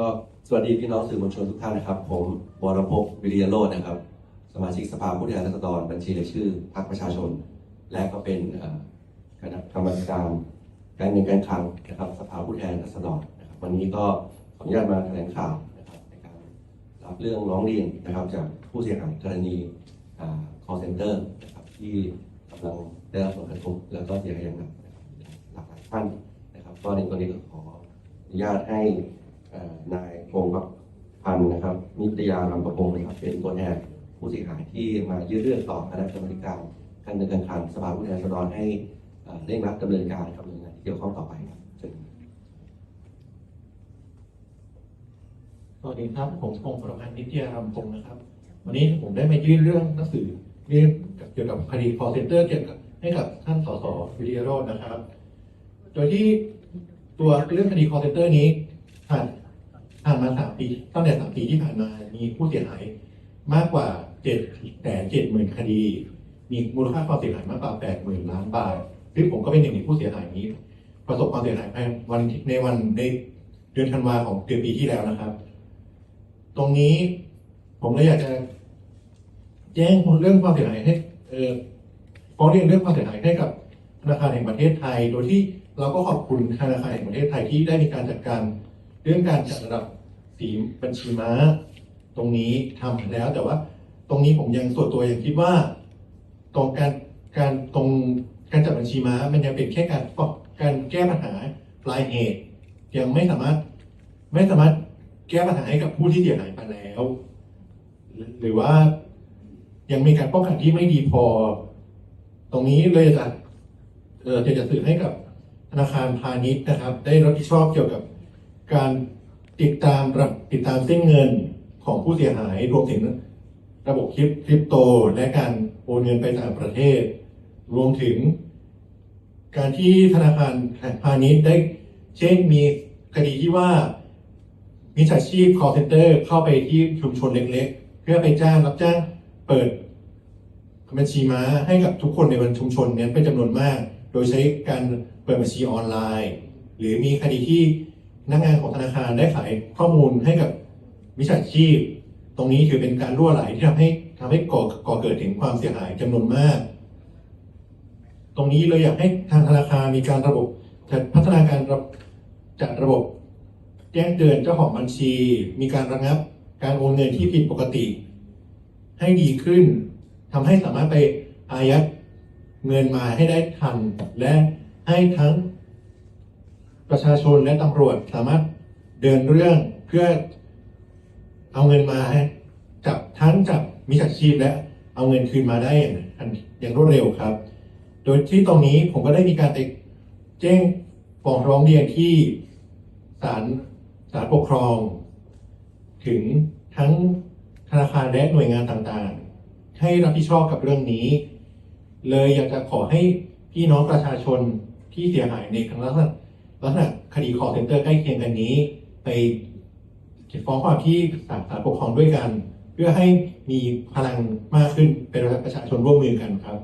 ก็สวัสดีพี่น้องสื่อมวลชนทุกท่านนะครับ ผมวรพวิริยโรจน์นะครับ สมาชิกสภาผู้แทนราษฎรบัญชีรายชื่อพรรคประชาชน และก็เป็นคณะกรรมการการเงินการคลังนะครับสภาผู้แทนราษฎรนะครับวันนี้ก็ขออนุญาตมาแถลงข่าวนะครับในการรับเรื่องร้องเรียนนะครับจากผู้เสียหายกรณีคอ่า call center นะครับที่กำลังได้รับผลกระทบแล้วก็เสียหายอย่างหนักหลากหลายท่านนะครับก็ในกรณีขออนุญาตให้ นายพงศ์พันธ์นะครับ นิตยาลำประพงศ์นะครับ เป็นตัวแทนผู้เสียหายที่มายื่นเรื่องต่อคณะกรรมการการเงินการคลังสภาผู้แทนราษฎรให้เร่งรัดดำเนินการกับหน่วยงานที่เกี่ยวข้องต่อไปครับสวัสดีครับ ผมพงศ์ประพันธ์นิตยารำพงศ์นะครับ วันนี้ผมได้มายื่นเรื่องหนังสือเรื่องเกี่ยวกับคดี call center เกี่ยวกับให้กับท่านสสวิริยโรจน์นะครับ โดยที่ตัวเรื่องคดี call center นี้ผ่าน มาสามปีตั้งแต่สามปีที่ผ่านมามีผู้เสียหายมากกว่าเจ็ดแต่เจ็ดหมื่นคดี มีมูลค่าความเสียหายมากกว่าแปดหมื่นล้านบาทซึ่งผมก็เป็นหนึ่งในผู้เสียหายนี้ ประสบความเสียหายภายวันในวันในเดือนธันวาของเดือนปีที่แล้วนะครับ ตรงนี้ผมเลยอยากจะ แจ้งเรื่องความเสียหายให้เออฟ้องเรียนเรื่องความเสียหายให้กับธนาคารแห่งประเทศไทย โดยที่เราก็ขอบคุณธนาคารแห่งประเทศไทยที่ได้มีการจัดการเรื่องการจัดระดับ สีบัญชีม้า ตรงนี้ทำแล้ว แต่ว่า ตรงนี้ผมยังส่วนตัวยังคิดว่า ตรงการการตรงการจัดบัญชีม้า มันยังเป็นแค่การป้องการแก้ปัญหาปลายเหตุ ยังไม่สามารถไม่สามารถแก้ปัญหาให้กับผู้ที่เสียหายไปแล้ว หรือว่ายังมีการป้องกันที่ไม่ดีพอ ตรงนี้เลยจะเออจะจะสื่อให้กับธนาคารพาณิชย์นะครับ ได้รับผิดชอบเกี่ยวกับการ ติดตามระติดตามเส้นเงินของผู้เสียหายรวมถึงระบบคริปคริปโต และการโอนเงินไปต่างประเทศ รวมถึง การที่ธนาคารพาณิชย์ได้ เช่นมีคดีที่ว่ามิจฉาชีพ call center เข้าไปที่ชุมชนเล็กๆ เพื่อไปจ้างรับจ้างเปิดบัญชีม้าให้กับทุกคนในวันชุมชนนี้เป็นจำนวนมาก โดยใช้การเปิดบัญชีออนไลน์ หรือมีคดีที่ นักงานของธนาคารได้ขายข้อมูลให้กับมิจฉาชีพ ตรงนี้ถือเป็นการรั่วไหลที่ทำให้ทำให้ก่อก่อเกิดถึงความเสียหายจำนวนมาก ตรงนี้เลยอยากให้ทางธนาคารมีการระบบจัดพัฒนาการจัดระบบ แจ้งเตือนเจ้าของบัญชี มีการระงับ การโอนเงินที่ผิดปกติ ให้ดีขึ้นทำให้สามารถไปอายัดเงินมาให้ได้ทันและให้ทั้ง ประชาชนและตำรวจสามารถเดินเรื่องเพื่อเอาเงินมาให้จับทั้งจับมิจฉาชีพและเอาเงินคืนมาได้อย่างอย่างรวดเร็วครับ โดยที่ตรงนี้ผมก็ได้มีการไปแจ้งฟ้องร้องเรียนที่ศาลศาลปกครอง ถึงทั้งธนาคารและหน่วยงานต่างๆ ให้รับผิดชอบกับเรื่องนี้ เลยอยากจะขอให้พี่น้องประชาชนที่เสียหายในลักษณะ ลักษณะคดีคอเซ็นเตอร์ใกล้เคียงกันนี้ ไปฟ้องความที่ศาลศาลปกครองด้วยกัน เพื่อให้มีพลังมากขึ้นเป็นประชาชนร่วมมือกันครับ